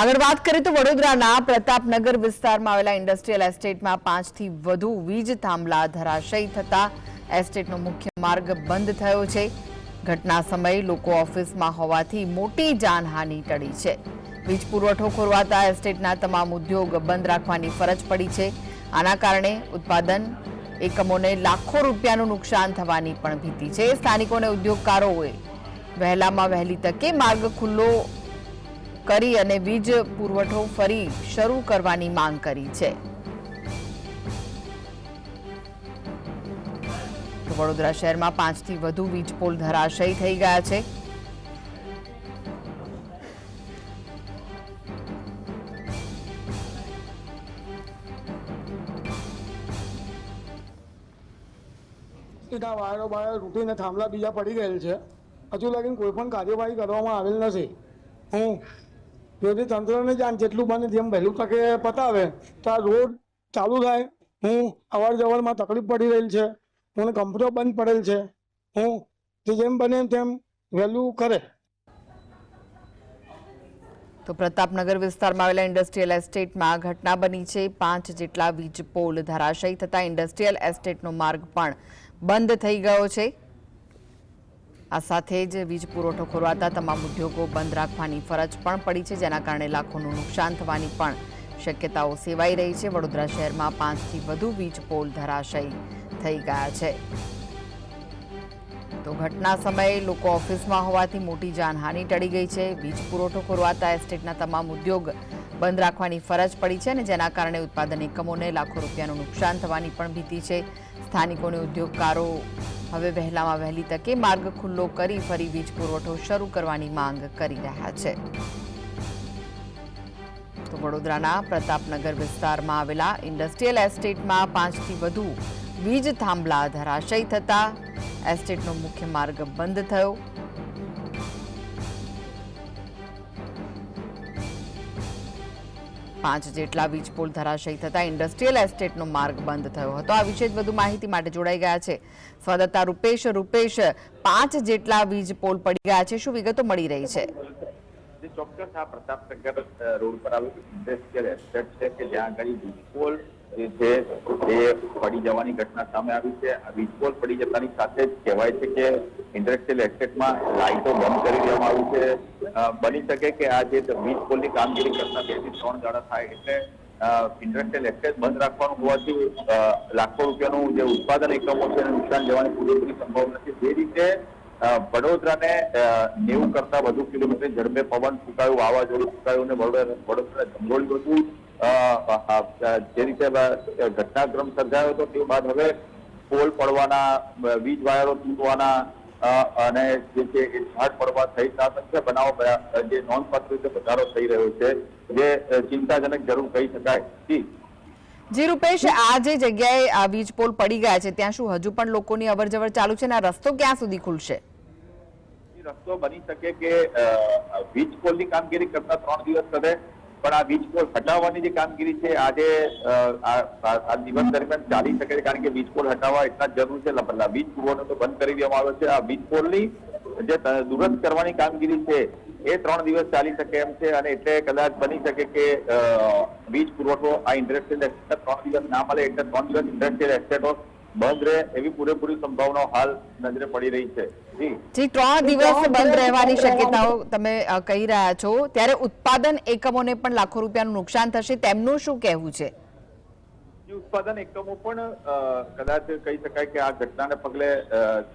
આગળ વાત કરીએ તો વડોદરાના પ્રતાપનગર વિસ્તારમાં આવેલા ઇન્ડસ્ટ્રીયલ એસ્ટેટમાં પાંચથી વધુ વીજ થાંભલા ધરાશયી થતા એસ્ટેટનો મુખ્ય માર્ગ બંધ થયો છે. ઘટના સમયે લોકો ઓફિસમાં હોવાથી મોટી જાનહાનિ ટળી છે. વીજ પુરવઠો ખોરવાતા એસ્ટેટના તમામ ઉદ્યોગ બંધ રાખવાની ફરજ પડી છે. આના કારણે ઉત્પાદન એકમોને લાખો રૂપિયાનું નુકસાન થવાની પણ ભીતિ છે. સ્થાનિકોને ઉદ્યોગકારોએ વહેલામાં વહેલી તકે માર્ગ ખુલ્લો કરી અને વીજ પુરવઠો ફરી શરૂ કરવાની માંગ કરી છે. વડોદરા શહેરમાં પાંચથી વધુ વીજ પોલ ધરાશયી થઈ ગયા છે. એના વાયરો થાંભલા બીજા પડી ગયેલ છે. હજુ લગીને કોઈ પણ કાર્યવાહી કરવામાં આવેલ નથી. હું যদি તંત્રને જાણ જેટલું બને જેમ વહેલું તકે પતાવે, તો આ રોડ ચાલુ થાય. હું અવાર જવરમાં તકલીફ પડી રહેલ છે. મને કંપનીઓ બંધ પડેલ છે. હું તે જેમ બને તેમ વહેલું કરે. તો પ્રતાપનગર વિસ્તારમાં આવેલા ઇન્ડસ્ટ્રીયલ એસ્ટેટમાં ઘટના બની છે. પાંચ જેટલા વીજ પોલ ધરાશયી થતાં ઇન્ડસ્ટ્રીયલ એસ્ટેટનો માર્ગ પણ બંધ થઈ ગયો છે. આ સાથે જ વીજ પુરવઠો ખોરવાતા તમામ ઉદ્યોગો બંધ રાખવાની ફરજ પણ પડી છે, જેના કારણે લાખોનું નુકસાન થવાની પણ શક્યતાઓ સેવાઈ રહી છે. વડોદરા શહેરમાં પાંચથી વધુ વીજ પોલ ધરાશયી થઈ ગયા છે. તો ઘટના સમયે લોકો ઓફિસમાં હોવાથી મોટી જાનહાનિ ટળી ગઈ છે. વીજ પુરવઠો ખોરવાતા એસ્ટેટના તમામ ઉદ્યોગ બંધ રાખવાની ફરજ પડી છે અને જેના કારણે ઉત્પાદન એકમોને લાખો રૂપિયાનું નુકસાન થવાની પણ ભીતિ છે. સ્થાનિકોને ઉદ્યોગકારો હવે વહેલામાં વહેલી તકે માર્ગ ખુલ્લો કરી ફરી વીજ પુરવઠો શરૂ કરવાની માંગ કરી રહ્યા છે. તો વડોદરાના પ્રતાપનગર વિસ્તારમાં આવેલા ઇન્ડસ્ટ્રીયલ એસ્ટેટમાં પાંચથી વધુ વીજ થાંભલા ધરાશયી થતા એસ્ટેટનો મુખ્ય માર્ગ બંધ થયો. પાંચ જેટલા વીજપોલ ધરાશયી થતા ઇન્ડસ્ટ્રીયલ એસ્ટેટનો માર્ગ બંધ થયો હતો. આ વિશે જ વધુ માહિતી માટે જોડાઈ ગયા છે. સ્વાદત્તા રૂપેશ રૂપેશ, પાંચ જેટલા વીજપોલ પડી ગયા છે. શું વિગતો મળી રહી છે? ચોક્કસ આ પ્રતાપનગર રોડ પર આવેલું ઇન્ડસ્ટ્રીયલ એસ્ટેટ છે કે જ્યાં આગળ વીજપોલ જે છે, એ પડી જવાની ઘટના સામે આવી છે. વીજપોલ પડી જતાની સાથે જ કહેવાય છે કે ઇન્ડસ્ટ્રીયલ એસ્ટેટમાં લાઇટો બંધ કરી દેવામાં આવી છે. બની શકે કે આ જે વીજપોલની કામગીરી કરતા બેથી ત્રણ દાડા થાય એટલે ઇન્ડસ્ટ્રીયલ એસ્ટેટ બંધ રાખવાનું હોવાથી લાખો રૂપિયાનું જે ઉત્પાદન એકમો છે એને નુકસાન જવાની પૂરેપૂરી સંભાવના છે. જે રીતે વડોદરાને નેવું કરતા વધુ કિલોમીટર ઝડપે પવન ફૂંકાયું, વાવાઝોડું ફૂંકાયું અને વડોદરા વડોદરા જંગોળ્યું હતું જે રીતે ઘટનાક્રમ સર્જાયો હતો તે બાદ હવે પોલ પડવાના વીજ વાયરો તૂટવાના અને જે છે એ ઝાડ પડવા સહિતના સંખ્યા બનાવો જે નોંધપાત્ર રીતે વધારો થઈ રહ્યો છે જે ચિંતાજનક જરૂર કહી શકાય. જી. રૂપેશ આ જે જગ્યાએ આ વીજ પોલ પડી ગયા છે ત્યાં શું હજુ પણ લોકોની અવર જવર ચાલુ છે અને આ રસ્તો ક્યાં સુધી ખુલશે? રસ્તો બની શકે કે વીજ પોલની કામગીરી કરતા ત્રણ દિવસ કરે પણ આ વીજ પોલ હટાવવાની જે કામગીરી છે, આજે આ દિવસ દરમિયાન ચાલી શકે છે, કારણ કે વીજ પોલ હટાવવા એટલા જરૂર છે લપ- વીજ પુરવઠો તો બંધ કરી દેવામાં આવ્યો છે. આ વીજ પોલની જે દુરસ્ત કરવાની કામગીરી છે, એ ત્રણ દિવસ ચાલી શકે એમ છે, અને એટલે કદાચ બની શકે કે વીજ પુરવઠો આ ઇન્ડસ્ટ્રીયલ એસ્ટેટ ત્રણ દિવસ ના મળે, એટલે ત્રણ દિવસ ઇન્ડસ્ટ્રીયલ એસ્ટેટો બંધ રહે એવી પૂરેપૂરી સંભાવનાઓ હાલ નજરે પડી રહી છે. જી. ત્રણ દિવસ બંધ રહેવાની શક્યતાઓ તમે કહી રહ્યા છો. ત્યારે ઉત્પાદન એકમોને પણ લાખો રૂપિયાનું નુકસાન થશે. તેમનું શું કહેવું છે? ઉત્પાદન એકમો પણ કદાચ કહી શકાય કે આ ઘટનાને પગલે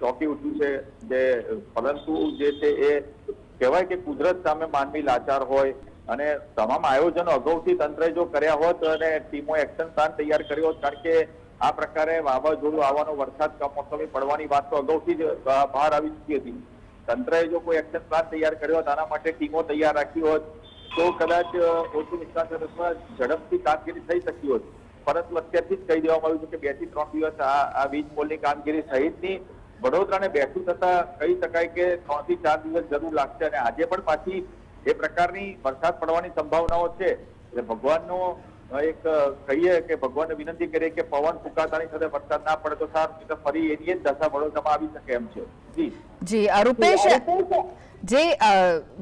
ચોકી ચોંકી ઉઠ્યું છે. જે પરંતુ જે છે એ કહેવાય કે કુદરત સામે માનવી લાચાર હોય અને તમામ આયોજનો અગાઉથી તંત્રએ જો કર્યા હોત અને ટીમો એક્શન પ્લાન તૈયાર કર્યો હોત કારણ કે આ પ્રકારે વાવાઝોડું આવવાનો વરસાદ કમોસમી પડવાની વાત તો અગાઉથી જ બહાર આવી ચૂકી હતી. તંત્રએ જો કોઈ એક્શન પ્લાન તૈયાર કર્યો હોત, આના માટે ટીમો તૈયાર રાખી હોત, તો કદાચ ઓછું નુકસાન થતું ઝડપથી કામગીરી થઈ શકી હોત. પરંતુ અત્યારથી જ કહી દેવામાં આવ્યું છે કે બેથી ત્રણ દિવસ આ આ વીજ પોલની કામગીરી સહિતની વડોદરાને બેઠું થતા કહી શકાય કે ત્રણથી ચાર દિવસ જરૂર લાગશે. અને આજે પણ પાછી એ પ્રકારની વરસાદ પડવાની સંભાવનાઓ છે. એટલે ભગવાનનો એક કહીએ કે ભગવાનને વિનંતી કરીએ કે પવન ફૂંકાતાની સાથે વરસાદ ના પડે તો સારું નહીં તો ફરી એની જ દશા વડોદરામાં આવી શકે એમ છે. જી. જી રૂપેશ જે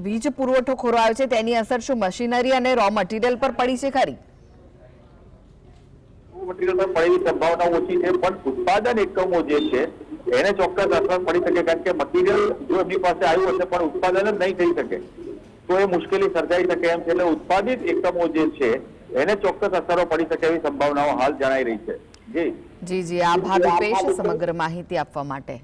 વીજ પુરવઠો ખોરવાયો છે તેની અસર શું? મશીનરી અને રો મટીરિયલ પર પડી છે ખરી? મટીરિયલ પર પડેલી સંભાવના ઓછી છે પણ ઉત્પાદન એકમો જે છે એને ચોક્કસ અસર પડી શકે કારણ કે મટીરિયલ જો એમની પાસે આવ્યું હશે પણ ઉત્પાદન જ નહીં થઈ શકે. તો એ મુશ્કેલી સર્જાઈ શકે એમ છે એટલે ઉત્પાદિત એકમો જે છે એને ચોક્કસ અસરો પડી શકે એવી સંભાવનાઓ હાલ જણાઈ રહી છે. જી. જી જી. આભાર રૂપેશ સમગ્ર માહિતી આપવા માટે.